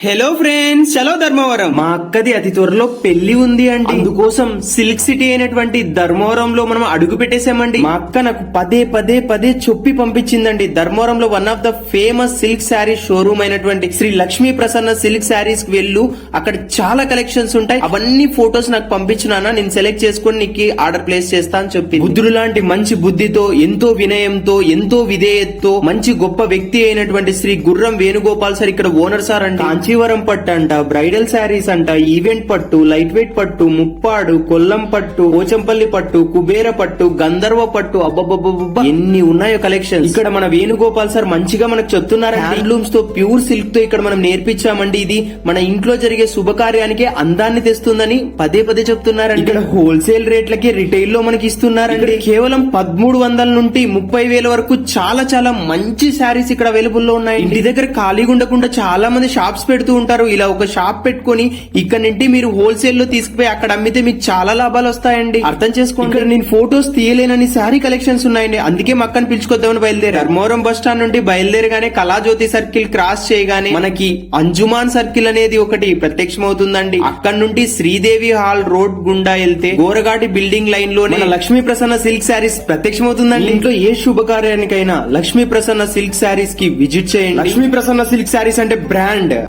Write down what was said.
Hello friends చలో ధర్మవరం మా అక్కది అతి త్వరలో పెళ్ళి ఉంది అండి. అందుకోసం సిల్క్ సిటీ అయినటువంటి ధర్మవరంలో మనం అడుగు పెట్టేశామండి. మా అక్క నాకు పదే పదే పదే చొప్పి పంపించిందండి. ధర్మవరంలో one of the famous silk sari showroom అయినటువంటి శ్రీ లక్ష్మీ ప్రసన్న సిల్క్ శారీస్కి వెళ్ళు. అక్కడ చాలా కలెక్షన్స్ ఉంటాయి. అవన్నీ ఫొటోస్ నాకు పంపించినానా నేను సెలెక్ట్ చేసుకొని నీకు ఆర్డర్ ప్లేస్ చేస్తా అని చెప్పి బుద్ధుడు లాంటి మంచి బుద్ధితో ఎంతో వినయంతో ఎంతో విధేయతతో మంచి గొప్ప వ్యక్తి అయినటువంటి శ్రీ గుర్రం వేణుగోపాల్ సార్ ఇక్కడ ఓనర్ సార్ అంట కాంచీవరం పట్టు అంట బ్రైడల్ శారీస్ అంట ఈవెంట్ పట్టు లైట్ వెయిట్ పట్టు ముప్పాడు కొల్లం పట్టు పోచంపల్లి పట్టు కుబేర పట్టు గంధర్వ పట్టు అబ్బబ్బబ్బబ్బ ఎన్ని ఉన్నాయో కలెక్షన్ ఇక్కడ మన వేణుగోపాల్ సార్ మంచిగా మనకు చెప్తున్నారు హ్యాండ్లూమ్స్తో ప్యూర్ సిల్క్తో ఇక్కడ మనం నేర్పించామండి ఇది. మన ఇంట్లో జరిగే శుభకార్యానికి అందాన్ని తెస్తుందని పదే పదే చెప్తున్నారండి. ఇక్కడ హోల్సేల్ రేట్లకి రిటైల్లో మనకి ఇస్తున్నారండి. కేవలం పదమూడు వందల నుండి ముప్పై వేల వరకు చాలా చాలా మంచి శారీస్ ఇక్కడ అవైలబుల్లో ఉన్నాయి ఇంటి దగ్గర ఖాళీగా ఉండకుండా చాలా మంది షాప్స్ పెడుతూ ఉంటారు. ఇలా ఒక షాప్ పెట్టుకొని ఇక్కడ నుండి మీరు హోల్సేల్లో తీసుకుపోయి అక్కడ అమ్మితే మీకు చాలా లాభాలు వస్తాయండి. అర్థం చేసుకోండి. నేను ఫోటోస్ తీయలేనని శారీ కలెక్షన్స్ ఉన్నాయండి. అందుకే మా అక్కని పిలుచుకొద్దామని బయలుదేరి ధర్మవరం బస్ స్టాండ్ నుండి బయలుదేరగానే కళాజ్యోతి సర్కిల్ క్రాస్ చేయగానే మనకి అంజుమాన్ సర్కిల్ అనేది ఒకటి ప్రత్యక్షమవుతుందండి. అక్కడ నుండి శ్రీదేవి హాల్ రోడ్ గుండా వెళ్తే గోరగాటి బిల్డింగ్ లైన్లో లక్ష్మీ ప్రసన్న సిల్క్ శారీస్ ప్రత్యక్షమవుతుందండి. ఇంట్లో ఏ శుభకార్యానికైనా లక్ష్మీ ప్రసన్న సిల్క్ శారీస్కి విజిట్ చేయండి. లక్ష్మీ ప్రసన్న సిల్క్ శారీస్ అంటే బ్రాండ్.